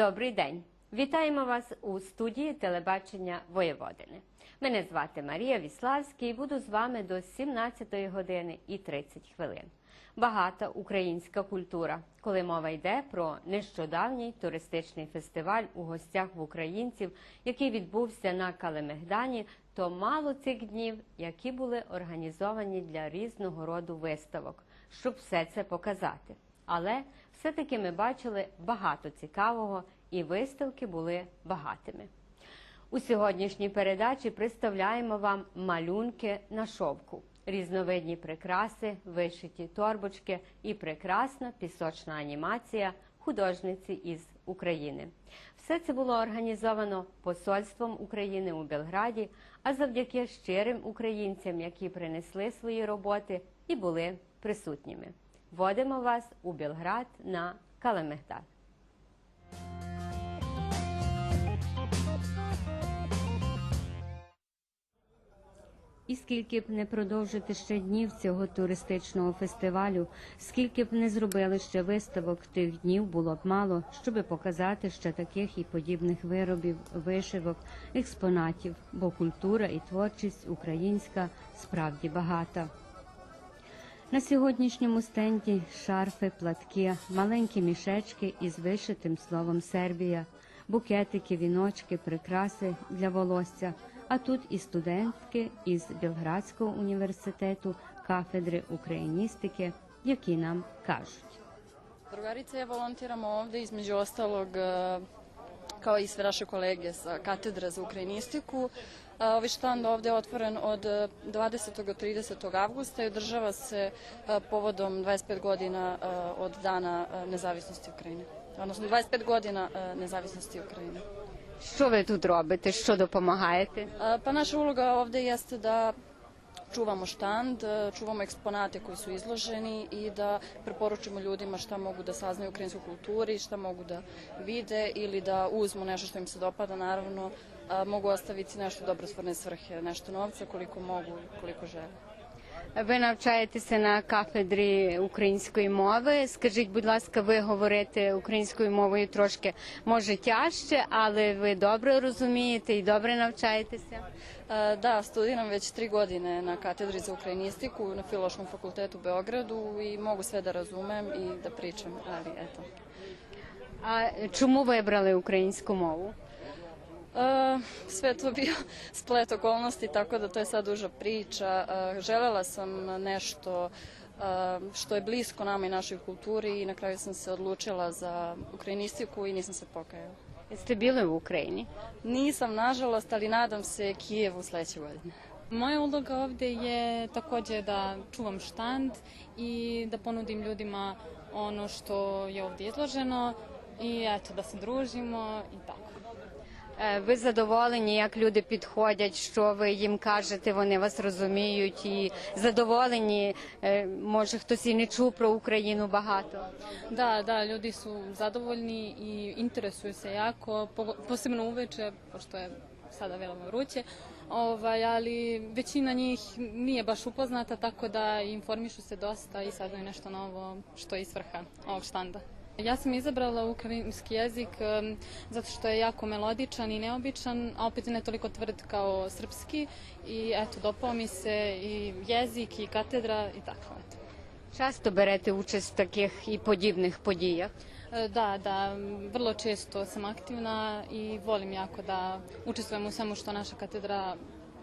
Добрий день! Вітаємо вас у студії телебачення Воєводини. Мене звати Марія Віславська і буду з вами до 17 години і 30 хвилин. Багата українська культура, коли мова йде про нещодавній туристичний фестиваль у гостях в українців, який відбувся на Калемегдані, то мало цих днів, які були організовані для різного роду виставок, щоб все це показати. Але все-таки ми бачили багато цікавого, і виставки були багатими. У сьогоднішній передачі представляємо вам малюнки на шовку, різновидні прикраси, вишиті торбочки і прекрасна пісочна анімація художниці із України. Все це було організовано Посольством України у Белграді, а завдяки щирим українцям, які принесли свої роботи і були присутніми. Водимо вас у Белград на Калемегдад. І скільки б не продовжити ще днів цього туристичного фестивалю, скільки б не зробили ще виставок, тих днів було б мало, щоби показати ще таких і подібних виробів, вишивок, експонатів, бо культура і творчість українська справді багата. На сьогоднішньому стенді шарфи, платки, маленькі мішечки із вишитим словом Сербія, букетики, віночки, прикраси для волосся. А тут і студентки із Білградського університету кафедри україністики, які нам кажуть. Drugarice, ja volontiram ovde između ostalog e, kao i sve naše kolege sa katedre za ukrajinistiku. E, Ovaj štand ovde je otvoren od e, 20. do 30. avgusta i održava se e, povodom 25 godina e, od dana e, nezavisnosti Ukrajine. Odnosno 25 godina e, nezavisnosti Ukrajine. Що ви тут робите? Що допомагаєте? E, Pa naša uloga ovde jeste da čuvamo štand, e, čuvamo eksponate koji su izloženi i da preporučimo ljudima šta mogu da saznaju o ukrajinskoj kulturi, šta mogu da vide ili da uzmu nešto što im se dopada, naravno a, mogu ostaviti nešto dobrosvorne svrhe, nešto novca koliko mogu, koliko žele. Ви навчаєтеся на кафедрі української мови. Скажіть, будь ласка, ви говорите українською мовою трошки може тяжче, але ви добре розумієте і добре навчаєтеся. Da, studiram već tri godine na katedri za ukrajinistiku na Filološkom fakultetu u Beogradu i mogu sve da razumem i da pričam, ali eto. А чому вибрали українську мову? E, sve je to bio splet okolnosti, tako da to je sad duža priča. E, želela sam nešto e, što je blisko nama i našoj kulturi i na kraju sam se odlučila za ukrajinistiku i nisam se pokajala. Jeste bili u Ukrajini? Nisam, nažalost, ali nadam se Kijevu sledeće godine. Moja uloga ovde je takođe da čuvam štand i da ponudim ljudima ono što je ovde izloženo i eto da se družimo i tako. Е, Ви задоволені, як люди підходять, що ви їм кажете, вони вас розуміють і задоволені. Е, Може, хтось і не чув про Україну багато. Su zadovoljni i interesuju se jako, po- posebno uveče, pošto je sada veoma vruće, ovaj, ali većina njih nije baš upoznata, tako da informišu se dosta i saznaju nešto novo što je svrha ovog štanda. Ja sam izabrala ukrajinski jezik zato što je jako melodičan i neobičan, a opet ne toliko tvrd kao srpski i eto, dopao mi se i jezik i katedra i tako eto. Часто берете участь в таких і подібних подіях. E, Da, da, vrlo često sam aktivna i volim jako da učestvujem u svemu što naša katedra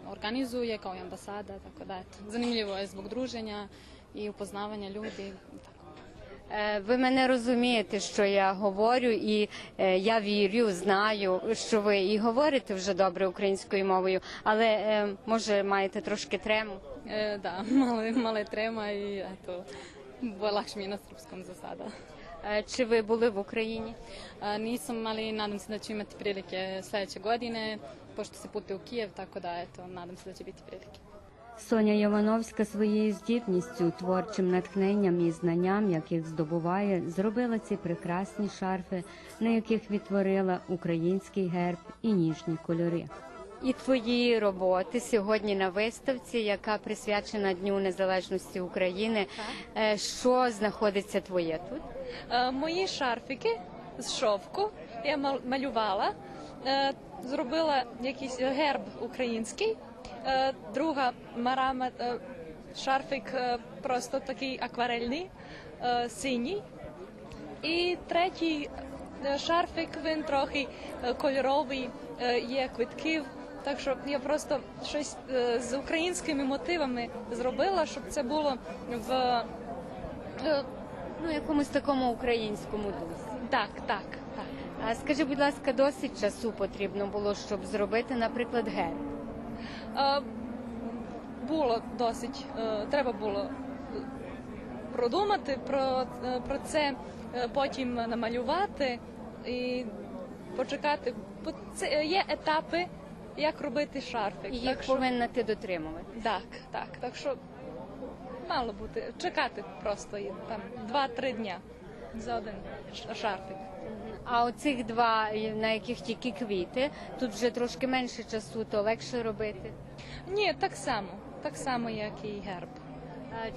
organizuje, kao i ambasada, tako da eto, zanimljivo je zbog druženja i upoznavanja ljudi i tako. Е, Ви мене розумієте, що я говорю, і е, я вірю, знаю, що ви і говорите вже добре українською мовою, але е, може маєте трошки трему. E, da, malo, je- malo je trema i eto, bo- lakše mi je na srpskom za sada. Е, Чи ви були в Україні? E, nisam, ali nadam se da ću imati prilike sledeće godine, pošto se putuje u Kijev, tako da eto, nadam se da će biti prilike. Соня Йовановська своєю здібністю, творчим натхненням і знанням, яких здобуває, зробила ці прекрасні шарфи, на яких відтворила український герб і ніжні кольори. І твої роботи сьогодні на виставці, яка присвячена Дню Незалежності України. Е, Що знаходиться твоє тут? Е, Мої шарфики з шовку я мал- малювала, е, зробила якийсь герб український. Е, Друга марама е, шарфик е, просто такий акварельний, синій. І третій шарфик він трохи кольоровий, є квитків. Так що я просто щось з українськими мотивами зробила, щоб це було в Ну, якомусь такому українському дусі. так, так, так. А скажи, будь ласка, досить часу потрібно було, щоб зробити, наприклад, герб. Е, Було досить, е, треба було е, продумати про, про це, потім намалювати і почекати. Це є етапи, як робити шарфик. І їх так, що, повинна ти дотримувати. так, так, так що мало бути. Чекати просто там 2-3 дня за один шарфик. А оцих два, на яких тільки квіти, тут вже трошки менше часу, то легше робити. Ні, так само, так само, як і герб.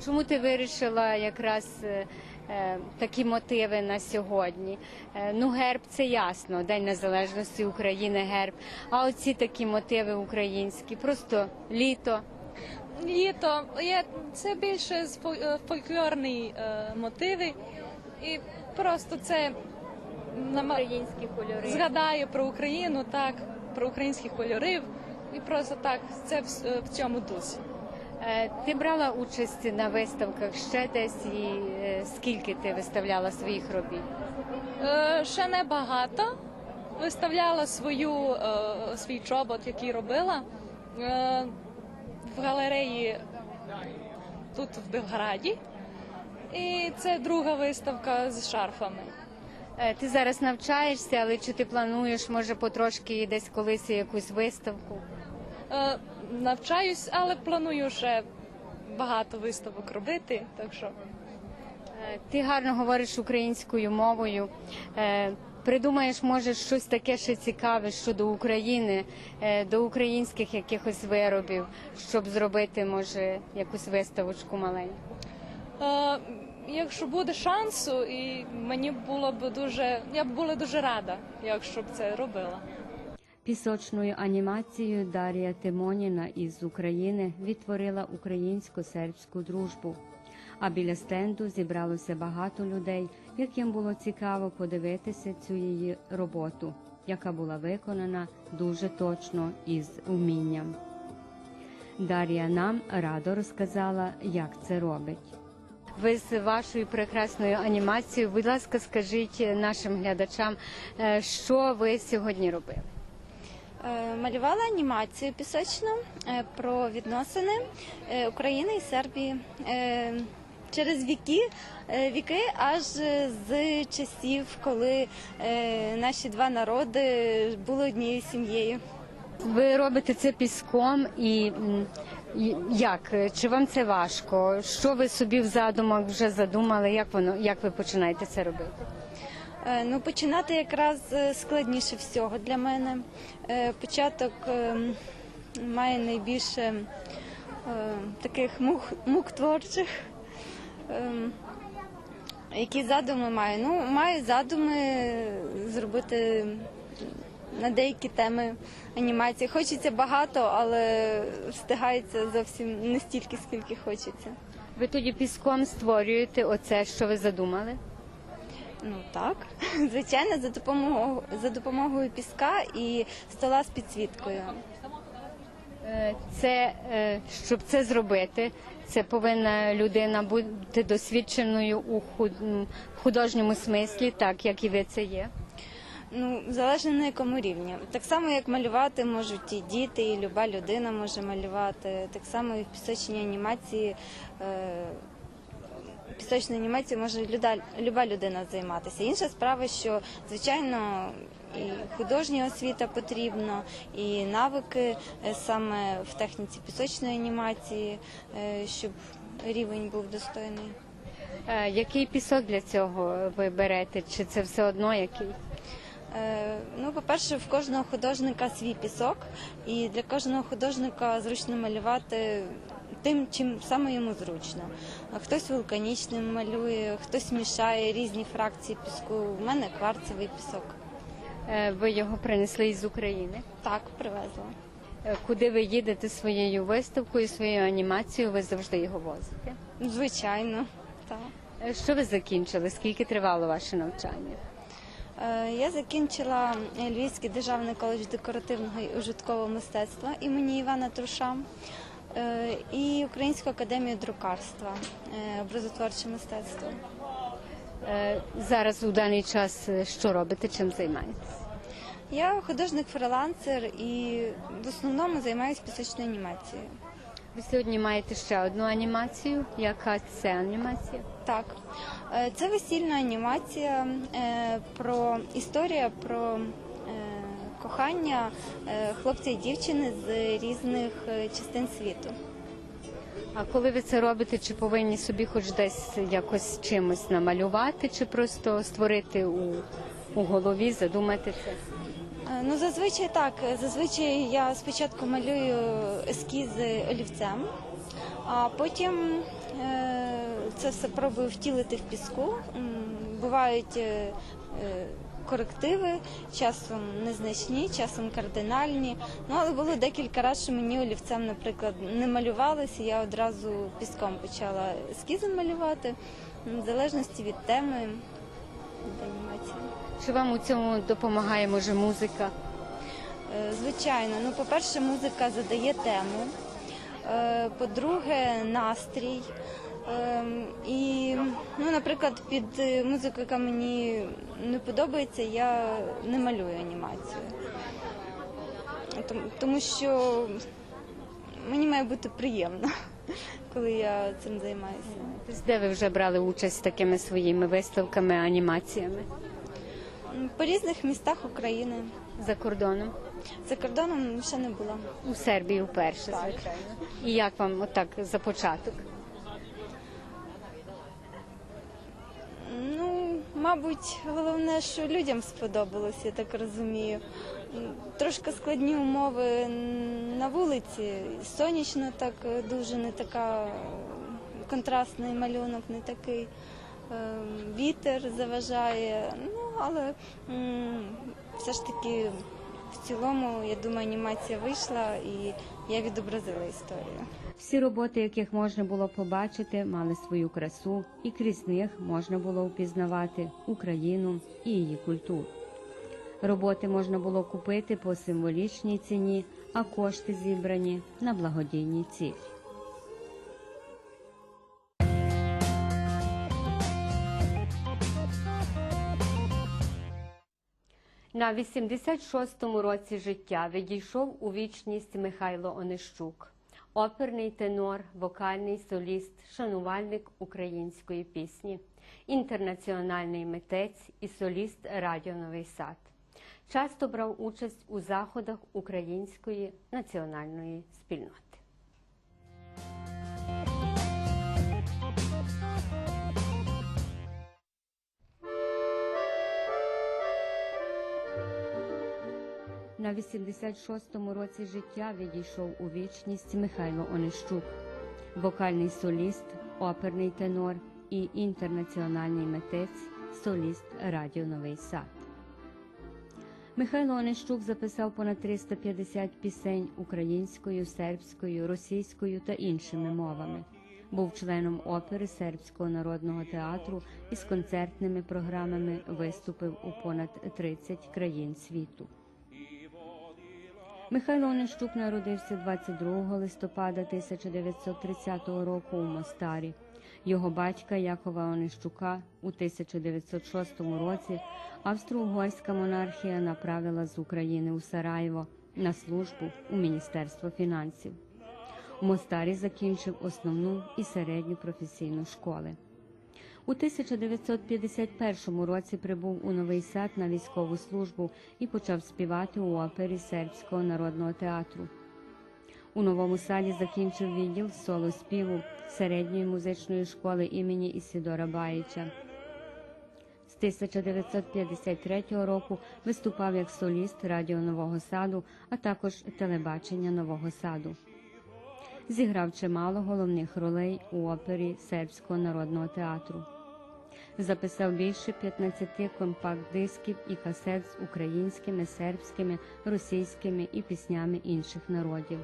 Чому ти вирішила якраз е, е, такі мотиви на сьогодні? Е, ну, герб це ясно, День Незалежності України, герб. А оці такі мотиви українські, просто літо. Літо це більше е, фольклорні е, мотиви, і просто це Українські кольори. згадає про Україну, так, про українські кольори, і просто так це в, е, в цьому дусі. Е, Ти брала участь на виставках ще десь і е, скільки ти виставляла своїх робіт? Е, ще не багато. Виставляла свою е, свій чобот, який робила е, в галереї тут в Белграді. І це друга виставка з шарфами. Е, Ти зараз навчаєшся, але чи ти плануєш, може, потрошки десь колись якусь виставку? Е, навчаюсь, але планую ще багато виставок робити. Так що Е, Ти гарно говориш українською мовою. Е, Придумаєш, може, щось таке ще цікаве щодо України, е, до українських якихось виробів, щоб зробити, може, якусь виставочку маленьку. Якщо буде шансу, і мені було б дуже, я б була дуже рада, якщо б це робила. Пісочною анімацією Дар'я Тимоніна із України відтворила українсько-сербську дружбу. А біля стенду зібралося багато людей, яким було цікаво подивитися цю її роботу, яка була виконана дуже точно і з вмінням. Дар'я нам радо розказала, як це робить. Ви з вашою прекрасною анімацією, будь ласка, скажіть нашим глядачам, е, що ви сьогодні робили? Е, Малювала анімацію пісочну е, про відносини України і Сербії через віки, віки аж з часів, коли наші два народи були однією сім'єю. Ви робите це піском і як? Чи вам це важко? Що ви собі в задумах вже задумали? Як воно як ви починаєте це робити? Е, Ну, починати якраз е, складніше всього для мене. Е, Початок е, має найбільше е, таких мук, мук творчих. Е, Які задуми маю? Ну, маю задуми зробити на деякі теми анімації. Хочеться багато, але встигається зовсім не стільки, скільки хочеться. Ви тоді піском створюєте оце, що ви задумали? Ну так, звичайно, за допомогою за допомогою піска і стола з підсвіткою. Е, Це е, щоб це зробити, це повинна людина бути досвідченою у худ- художньому смислі, так як і ви це є. Ну залежно на якому рівні. Так само, як малювати можуть і діти, і люба людина може малювати. Так само і в пісочній анімації. Е, Пісочною анімацією може люда, люба людина займатися. Інша справа, що звичайно і художня освіта потрібна, і навики е, саме в техніці пісочної анімації, е, щоб рівень був достойний. Е, Який пісок для цього ви берете? Чи це все одно який? Е, Ну, по-перше, в кожного художника свій пісок, і для кожного художника зручно малювати тим, чим саме йому зручно. Хтось вулканічним малює, хтось мішає різні фракції піску. У мене кварцевий пісок. Е, Ви його принесли із України. Так, привезла. Е, Куди ви їдете своєю виставкою, своєю анімацією, ви завжди його возите. Звичайно, так. Що ви закінчили? Скільки тривало ваше навчання? Е, Я закінчила Львівський державний коледж декоративного і ужиткового мистецтва імені Івана Труша е, і Українську академію друкарства, е, образотворче мистецтво. Зараз у даний час що робите, чим займаєтесь? Я художник-фрилансер і в основному займаюся пісочною анімацією. Ви сьогодні маєте ще одну анімацію. Яка це анімація? Так, Е, це весільна анімація е, про історія про е, кохання хлопця і дівчини з різних частин світу. А коли ви це робите, чи повинні собі хоч десь якось чимось намалювати, чи просто створити у, у голові, задумати це? Ну, зазвичай так. Зазвичай я спочатку малюю ескізи олівцем, а потім е, це все пробую втілити в піску. Бувають е, е, корективи, часом незначні, часом кардинальні. Ну, але було декілька разів, що мені олівцем, наприклад, не малювалося, я одразу піском почала ескізи малювати, в залежності від теми анімації. Чи вам у цьому допомагає може музика? Е, Звичайно, ну по-перше, музика задає тему. Е, По-друге, настрій. Ем, І, ну, наприклад, під е, музику, яка мені не подобається, я не малюю анімацію. Тому що мені має бути приємно, коли я цим займаюся. Де ви вже брали участь такими своїми виставками, анімаціями По різних містах України. за кордоном? За кордоном ще не була. У Сербії вперше, звичайно. І як вам отак за початок? Ну, мабуть, головне, що людям сподобалось, я так розумію. Трошки складні умови на вулиці. Сонячно так е, дуже не така контрастний малюнок, не такий. Е, Вітер заважає. Ну, але все ж таки в цілому, я думаю, анімація вийшла і я відобразила історію. Всі роботи, яких можна було побачити, мали свою красу, і крізь них можна було впізнавати Україну і її культуру. Роботи можна було купити по символічній ціні, а кошти зібрані на благодійні цілі. На 86-му році життя відійшов у вічність Михайло Онищук, оперний тенор, вокальний соліст, шанувальник української пісні, інтернаціональний митець і соліст Радіо Новий Сад. Часто брав участь у заходах української національної спільноти. На 86-му році життя відійшов у вічність Михайло Онищук, вокальний соліст, оперний тенор і інтернаціональний митець, соліст Радіо Новий Сад. Михайло Онищук записав понад 350 пісень українською, сербською, російською та іншими мовами. Був членом опери Сербського народного театру і з концертними програмами виступив у понад 30 країн світу. Михайло Онищук народився 22 листопада 1930 року у Мостарі. Його батька Якова Онищука у 1906 році австро-угорська монархія направила з України у Сараєво на службу у Міністерство фінансів. У Мостарі закінчив основну і середню професійну школи. У 1951 році прибув у Новий Сад на військову службу і почав співати у опері Сербського народного театру. У Новому Саді закінчив відділ соло співу середньої музичної школи імені Ісідора Баїча. З 1953 року виступав як соліст Радіо Нового Саду, а також телебачення Нового Саду. Зіграв чимало головних ролей у опері Сербського народного театру. Записав більше 15 компакт-дисків і касет з українськими, сербськими, російськими і піснями інших народів.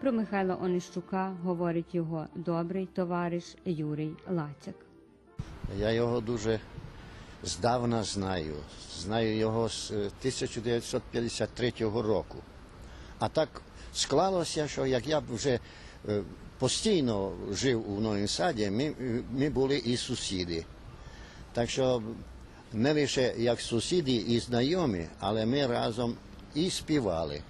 Про Михайла Онищука говорить його добрий товариш Юрій Латяк. Я його дуже здавна знаю. Знаю його з е, 1953 року. А так склалося, що як я вже е, постійно жив у Новому Саді, ми, е, ми були і сусіди. Так що не лише як сусіди і знайомі, але ми разом і співали.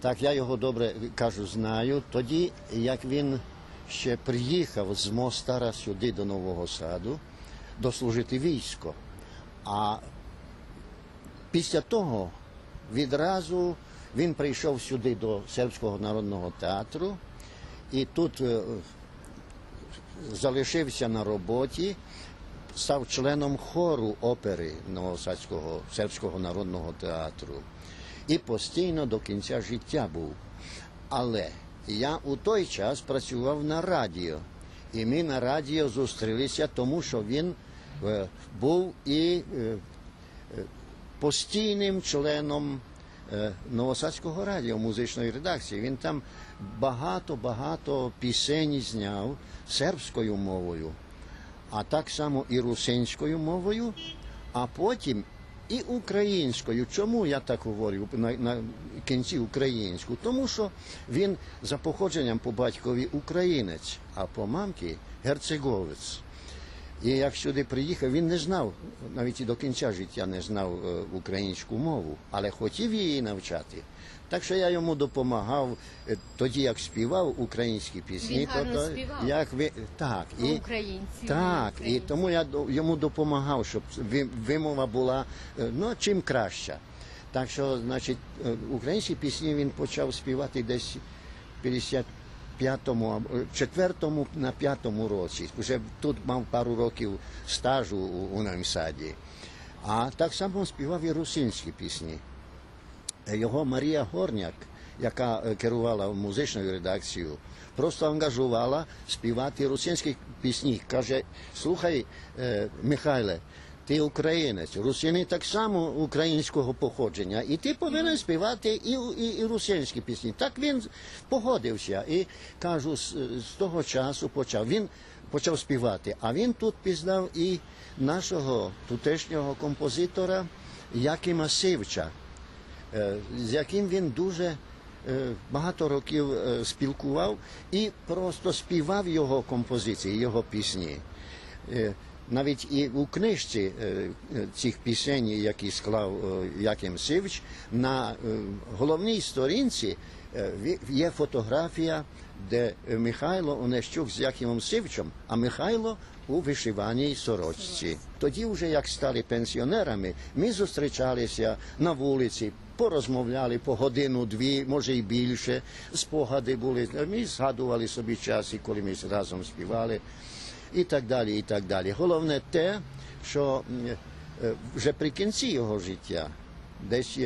Так я його добре кажу, знаю. Тоді, як він ще приїхав з Мостара сюди до Нового Саду, дослужити військо. А після того відразу він прийшов сюди до Сербського народного театру і тут е, залишився на роботі, став членом хору опери Новосадського сербського народного театру і постійно до кінця життя був. Але я у той час працював на радіо, і ми на радіо зустрілися, тому що він е, був і е, постійним членом Новосадського радіо музичної редакції. Він там багато-багато пісень зняв сербською мовою, а так само і русинською мовою, а потім і українською. Чому я так говорю на, на кінці українську? Тому що він за походженням по батькові українець, а по мамці герцеговець. І як сюди приїхав, він не знав, навіть і до кінця життя не знав е, українську мову, але хотів її навчати. Так що я йому допомагав е, тоді, як співав українські пісні. Він то, співав? Як ви так і українці так, і тому я йому допомагав, щоб вимова була е, ну чим краща. Так що, значить, українські пісні він почав співати десь 50 п'ятому, е, четвертому на п'ятому році. Вже тут мав пару років стажу у, у намсаді. А так само співав і русинські пісні. Е, його Марія Горняк, яка е, керувала музичною редакцією, просто ангажувала співати русинські пісні. Каже, слухай, Михайле ти українець, русини так само українського походження, і ти повинен співати і, і, і русинські пісні. Так він погодився. І кажу, з, з того часу почав. Він почав співати. А він тут пізнав і нашого тутешнього композитора Якима Сивча е, з яким він дуже е, багато років е, спілкував і просто співав його композиції, його пісні. Навіть і у книжці е, цих пісень, які склав е, Яким Сивч, на е, головній сторінці є фотографія, де Михайло Онещук з Якимом Сивчем, а Михайло у вишиваній сорочці. Тоді, вже як стали пенсіонерами, ми зустрічалися на вулиці, порозмовляли по годину-дві, може і більше. Спогади були. Ми згадували собі час, і коли ми разом співали, і так далі. і так далі. Головне те, що е, вже при кінці його життя, десь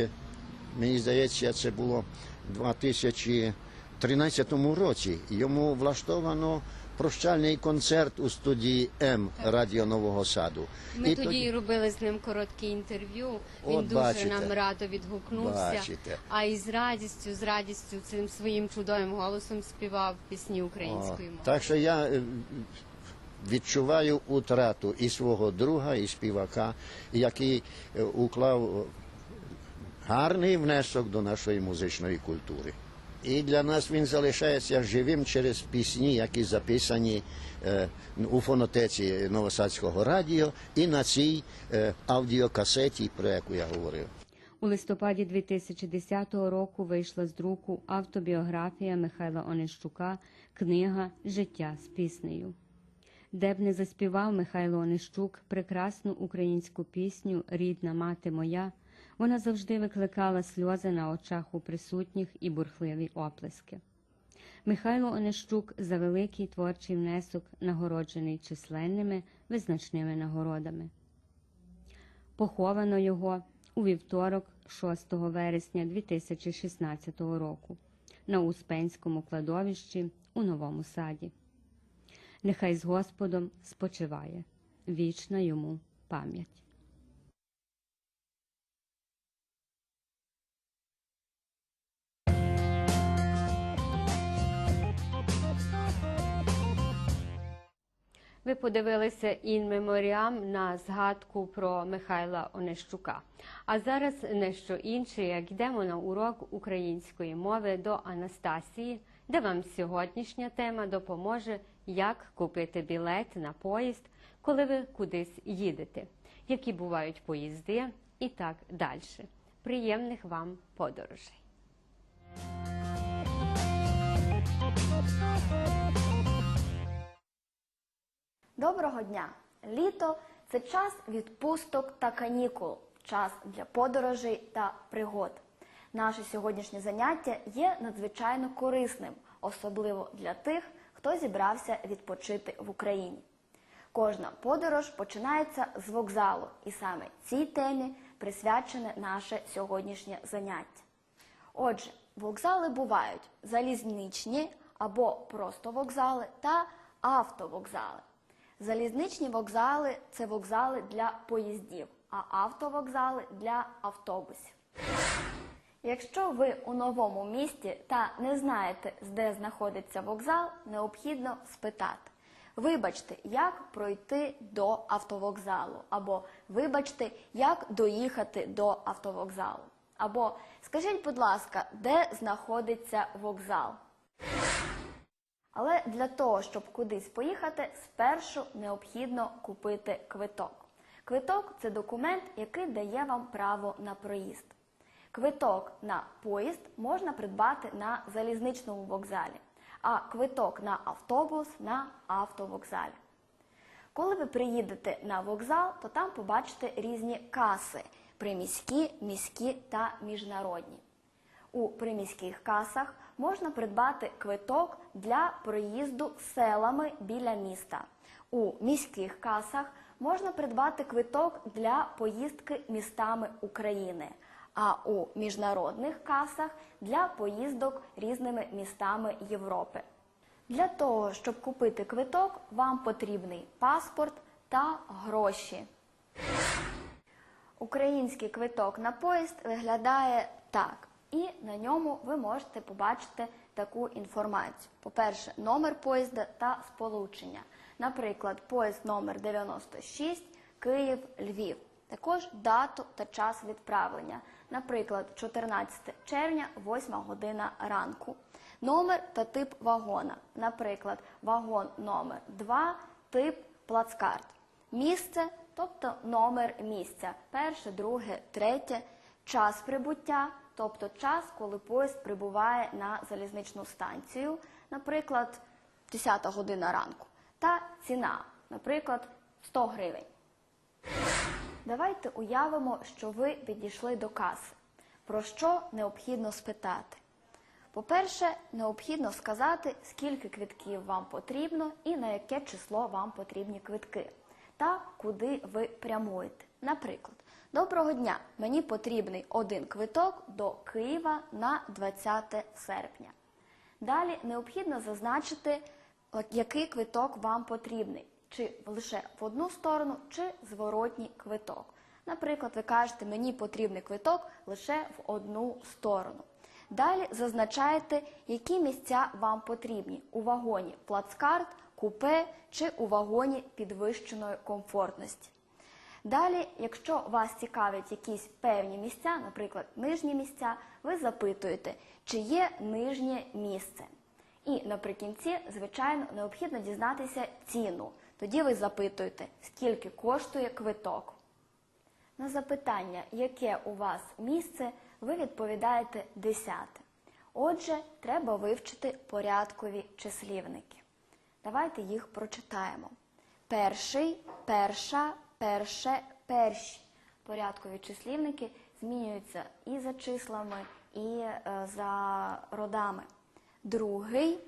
мені здається, це було в 2013 році. Йому влаштовано прощальний концерт у студії М Радіо Нового Саду. Ми І тоді робили з ним коротке інтерв'ю. Він От дуже бачите. нам радо відгукнувся. Бачите. А і з радістю, з радістю цим своїм чудовим голосом співав пісні українською мовою. Так що я е, відчуваю утрату і свого друга, і співака, який е, уклав гарний внесок до нашої музичної культури. І для нас він залишається живим через пісні, які записані е, у фонотеці Новосадського радіо і на цій е, аудіокасеті, про яку я говорив. У листопаді 2010 року вийшла з друку автобіографія Михайла Онищука Книга Життя з піснею. Де б не заспівав Михайло Онищук прекрасну українську пісню Рідна мати моя, вона завжди викликала сльози на очах у присутніх і бурхливі оплески. Михайло Онищук за великий творчий внесок нагороджений численними визначними нагородами. Поховано його у вівторок, 6 вересня 2016 року на Успенському кладовищі у Новому Саді. Нехай з Господом спочиває. Вічна йому пам'ять. Ви подивилися ін меморіам на згадку про Михайла Онищука. А зараз не що інше, як йдемо на урок української мови до Анастасії, де вам сьогоднішня тема допоможе, як купити білет на поїзд, коли ви кудись їдете, які бувають поїзди і так далі. Приємних вам подорожей! Доброго дня! Літо це час відпусток та канікул, час для подорожей та пригод. Наше сьогоднішнє заняття є надзвичайно корисним, особливо для тих, хто зібрався відпочити в Україні. Кожна подорож починається з вокзалу, і саме цій темі присвячене наше сьогоднішнє заняття. Отже, вокзали бувають залізничні або просто вокзали та автовокзали. Залізничні вокзали це вокзали для поїздів, а автовокзали для автобусів. Якщо ви у новому місті та не знаєте, де знаходиться вокзал, необхідно спитати. Вибачте, як пройти до автовокзалу, або вибачте, як доїхати до автовокзалу. Або скажіть, будь ласка, де знаходиться вокзал? Але для того, щоб кудись поїхати, спершу необхідно купити квиток. Квиток це документ, який дає вам право на проїзд. Квиток на поїзд можна придбати на залізничному вокзалі, а квиток на автобус на автовокзалі. Коли ви приїдете на вокзал, то там побачите різні каси приміські, міські та міжнародні. У приміських касах можна придбати квиток для проїзду селами біля міста. У міських касах можна придбати квиток для поїздки містами України, а у міжнародних касах для поїздок різними містами Європи. Для того, щоб купити квиток, вам потрібний паспорт та гроші. Український квиток на поїзд виглядає так, і на ньому ви можете побачити таку інформацію. По-перше, номер поїзда та сполучення. Наприклад, поїзд номер 96 Київ-Львів. Також дату та час відправлення. Наприклад, 14 червня, 8 година ранку. Номер та тип вагона. Наприклад, вагон номер 2, тип плацкарт. Місце, тобто номер місця. Перше, друге, третє. Час прибуття, тобто час, коли поїзд прибуває на залізничну станцію, наприклад, 10 година ранку. Та ціна, наприклад, 100 гривень. Давайте уявимо, що ви підійшли до каси. Про що необхідно спитати? По-перше, необхідно сказати, скільки квитків вам потрібно і на яке число вам потрібні квитки, та куди ви прямуєте. Наприклад, доброго дня! Мені потрібний один квиток до Києва на 20 серпня. Далі необхідно зазначити, який квиток вам потрібний, чи лише в одну сторону, чи зворотній квиток. Наприклад, ви кажете, мені потрібний квиток лише в одну сторону. Далі зазначаєте, які місця вам потрібні у вагоні плацкарт, купе чи у вагоні підвищеної комфортності. Далі, якщо вас цікавлять якісь певні місця, наприклад, нижні місця, ви запитуєте, чи є нижнє місце. І наприкінці, звичайно, необхідно дізнатися ціну. Тоді ви запитуєте, скільки коштує квиток. На запитання, яке у вас місце, ви відповідаєте десяте. Отже, треба вивчити порядкові числівники. Давайте їх прочитаємо. Перший, перша, перше, перші. Порядкові числівники змінюються і за числами, і е, за родами. Другий,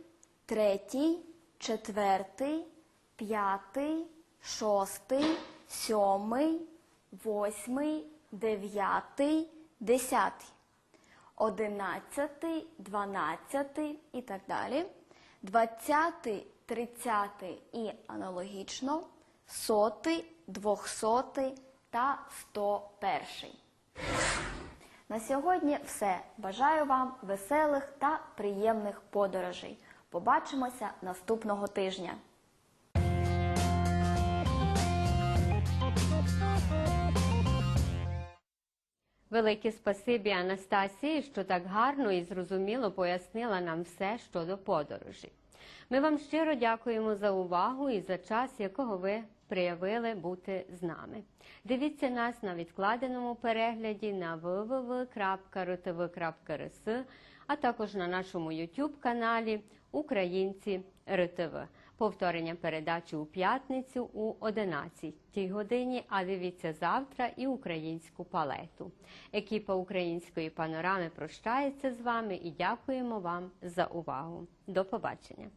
третій, четвертий, п'ятий, шостий, сьомий, восьмий, дев'ятий, десятий, одинадцятий, дванадцятий і так далі. Двадцятий, тридцятий і аналогічно, сотий, двохсотий та сто перший. На сьогодні все. Бажаю вам веселих та приємних подорожей. Побачимося наступного тижня. Велике спасибі Анастасії, що так гарно і зрозуміло пояснила нам все щодо подорожі. Ми вам щиро дякуємо за увагу і за час, якого ви проявили бути з нами. Дивіться нас на відкладеному перегляді на www.rtv.rs, а також на нашому YouTube каналі Українці РТВ. Повторення передачі у п'ятницю у 11 годині. А дивіться завтра і українську палету. Екіпа української панорами прощається з вами і дякуємо вам за увагу. До побачення.